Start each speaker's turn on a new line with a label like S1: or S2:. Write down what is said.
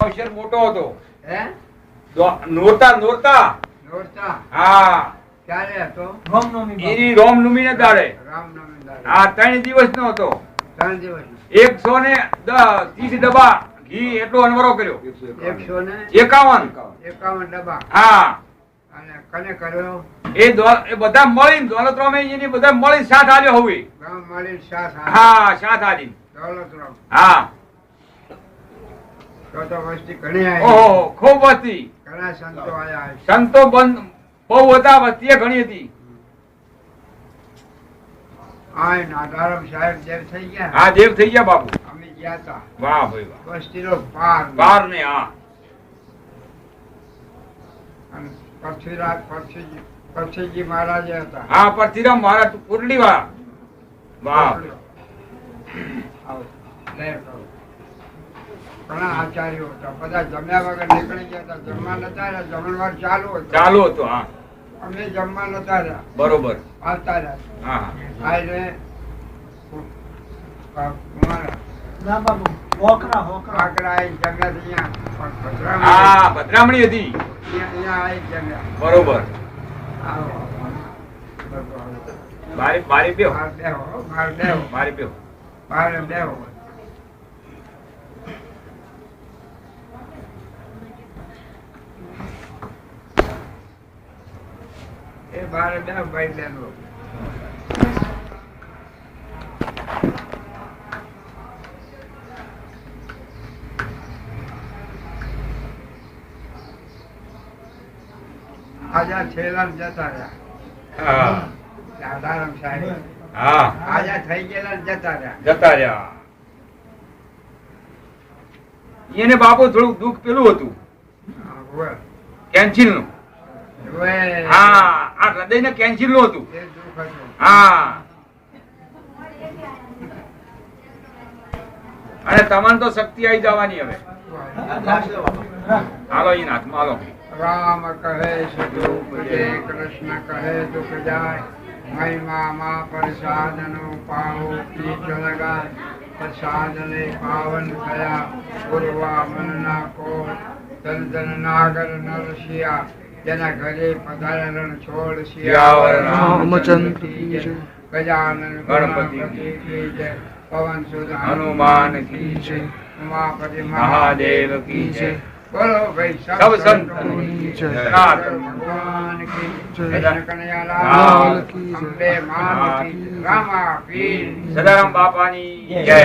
S1: અક્ષર મોટો હતો.
S2: હે?
S1: નોરતા નોરતા.
S2: નોરતા?
S1: હા.
S2: ક્યારે હતો?
S1: એની રોમનવમી ને દાડે.
S2: રામનવમી દાડે.
S1: આ ત્રણ દિવસ નો હતો.
S2: ત્રણ દિવસ
S1: એકસો ને ત્રીસ ડબ્બા ઘી એટલો અનવરો કર્યો.
S2: એકસો ને
S1: એકાવન.
S2: એકાવન ડબ્બા.
S1: હા.
S2: અને કને કર્યો?
S1: એ એ બધા મળીને દોલતરામ એની બધા મળીને સાથ આલ્યો હોવી.
S2: મળી સાથ
S1: હા સાથ આલી
S2: દોલતરામ.
S1: હા.
S2: તો તો વસ્તી ઘણી આવી
S1: ઓહો ખૂબ હતી
S2: ઘણા સંતો આયા
S1: સંતો બંધ બહુ હતા વસ્તી ઘણી હતી.
S2: આય નાદારામ સાહેબ દેવ થઈ ગયા.
S1: હા દેવ થઈ ગયા બાપુ.
S2: અમે ગયા તા.
S1: વાહ ભાઈ વાહ.
S2: વસ્તીનો પાર
S1: બાર ને હા.
S2: અને પૃથ્વીરાજ પૃથ્વીજી પૃથ્વીજી મહારાજે હતા.
S1: હા પરથીરામ મહારાજ કુરડી વાળા વાહ
S2: આવો. ઘણા આચાર્યો હતા. બધા જમ્યા વગર નીકળી ગયા હતા. જમવા નતા રહ્યા. જમણવાર ચાલુ હતો.
S1: ચાલુ હતું હા.
S2: અમે જમવા નતા રહ્યા.
S1: બરોબર.
S2: આવતા રહ્યા.
S1: હા હા.
S2: એટલે આ કુંવારા
S3: ના બાબુ હોકરા હોકરા
S2: કાકડા આઈ જમ્યા હતા પણ ભદ્રામાં
S1: ભદ્રામણી હતી. બરોબર. બારી બારી બેહો.
S2: બહાર બેહો, બહાર બેહો,
S1: બારી બેહો.
S2: એ આજા જતા રહ્યા.
S1: હા.
S2: રાધારામ સાહેબ.
S1: હા.
S2: આજા થઈ ગયેલા જતા રહ્યા.
S1: જતા રહ્યા. એને બાપુ થોડું દુઃખ પેલું હતું.
S2: કેન્સિલનું.
S1: હા આ હૃદય ને કેન્સિલનું હતું.
S2: એ દુઃખ હતું.
S1: હા. અને તમને તો શક્તિ આવી જવાની હવે. હાલો એ હાથમાં હાલો.
S2: રામ કહે છે કૃષ્ણ કહે દુઃખ જાય. મહિમા માં પ્રસાદ નો પાવો પીચ લગાય. પ્રસાદ ને પાવન થયા. પૂર્વા મનના કો નાગર નરસિયા. જેના ઘરે પધારણ છોડ
S1: સિયાવર
S3: રામચંદ્ર
S2: ગજાનન
S1: ગણપતિ
S2: જય પવન સુધ
S1: હનુમાન કી જય.
S2: ઉમાપતિ
S1: મહાદેવ કી જય.
S2: બોલો ભાઈ
S1: સબ સંતોની
S2: સંતોની
S1: જય.
S2: સનાતન ભગવાન કી
S3: જય.
S2: કૃષ્ણ કનૈયાલાલ
S3: કી જય.
S2: અંબે માત કી રામા પીર
S1: સદારામ બાપાની જય. જય.